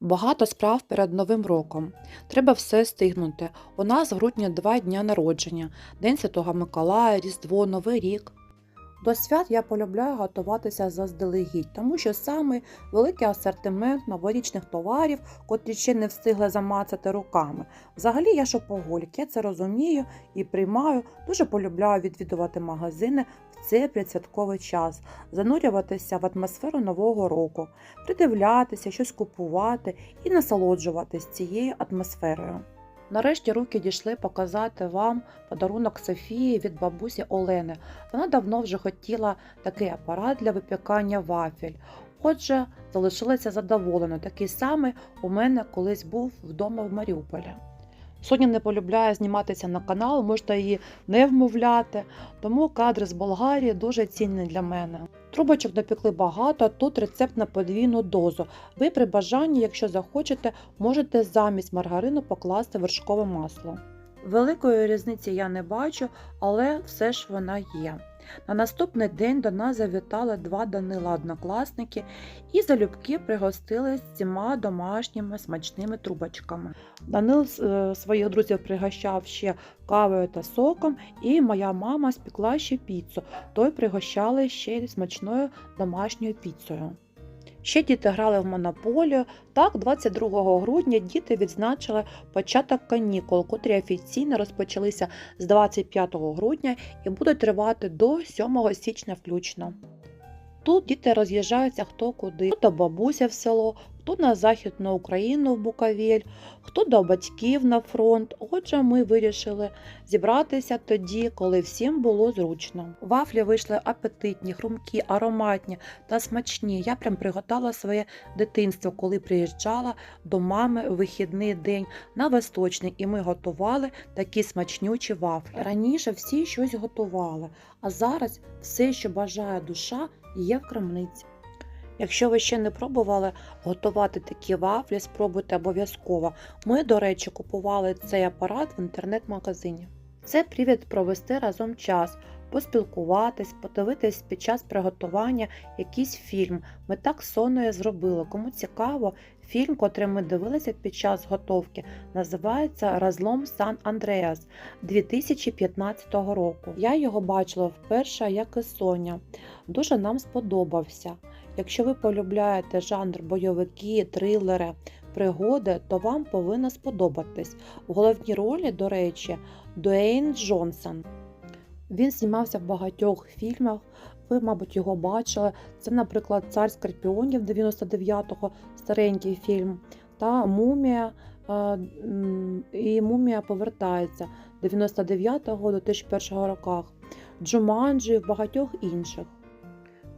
Багато справ перед Новим роком. Треба все стигнути. У нас в грудні два дня народження: День Святого Миколая, Різдво, Новий рік. До свят я полюбляю готуватися заздалегідь, тому що саме великий асортимент новорічних товарів, котрі ще не встигли замацати руками. Взагалі я шопоголік, я це розумію і приймаю. Дуже полюбляю відвідувати магазини в цей предсвятковий час, занурюватися в атмосферу нового року, придивлятися, щось купувати і насолоджуватись цією атмосферою. Нарешті руки дійшли показати вам подарунок Софії від бабусі Олени. Вона давно вже хотіла такий апарат для випікання вафель. Отже, залишилася задоволена. Такий самий у мене колись був вдома в Маріуполі. Соня не полюбляє зніматися на канал, можна її не вмовляти, тому кадри з Болгарії дуже цінні для мене. Трубочок напекли багато, тут рецепт на подвійну дозу. Ви при бажанні, якщо захочете, можете замість маргарину покласти вершкове масло. Великої різниці я не бачу, але все ж вона є. На наступний день до нас завітали два Данила однокласники і залюбки пригостили з цими домашніми смачними трубочками. Данил е, своїх друзів пригощав ще кавою та соком, і моя мама спекла ще піцу, той пригощали ще й смачною домашньою піцею. Ще діти грали в монополію. Так, 22 грудня діти відзначили початок канікул, котрі офіційно розпочалися з 25 грудня і будуть тривати до 7 січня включно. Тут діти роз'їжджаються хто куди, хто бабуся в село, хто на Західну Україну в Буковель, хто до батьків на фронт. Отже, ми вирішили зібратися тоді, коли всім було зручно. Вафлі вийшли апетитні, хрумкі, ароматні та смачні. Я прям пригадала своє дитинство, коли приїжджала до мами в вихідний день на восточний, і ми готували такі смачнючі вафлі. Раніше всі щось готували, а зараз все, що бажає душа, є в крамниці. Якщо ви ще не пробували готувати такі вафлі, спробуйте обов'язково. Ми, до речі, купували цей апарат в інтернет-магазині. Це привід провести разом час, поспілкуватись, подивитись під час приготування якийсь фільм. Ми так з Соною зробили. Кому цікаво, фільм, котрий ми дивилися під час готовки, називається Разлом Сан Андреас 2015 року. Я його бачила вперше, як і Соня. Дуже нам сподобався. Якщо ви полюбляєте жанр бойовики, трилери, пригоди, то вам повинно сподобатись. В головній ролі, до речі, Дуейн Джонсон. Він знімався в багатьох фільмах. Ви, мабуть, його бачили. Це, наприклад, Цар Скорпіонів 99-го, старенький фільм, та Мумія. е, І Мумія повертається 99-го до 2001 роках. Джуманджі в багатьох інших.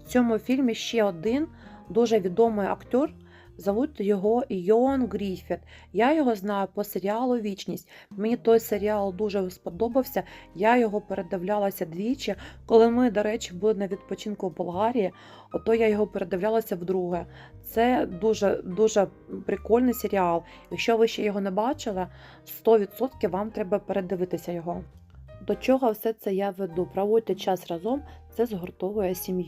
В цьому фільмі ще один дуже відомий актор. Зовуть його Йоан Гріфіт. Я його знаю по серіалу Вічність. Мені той серіал дуже сподобався. Я його передивлялася двічі. Коли ми, до речі, були на відпочинку в Болгарії, ото я його передивлялася вдруге. Це дуже дуже прикольний серіал. Якщо ви ще його не бачили, 100% вам треба передивитися його. До чого все це я веду? Проводьте час разом, це згуртовує сім'ю.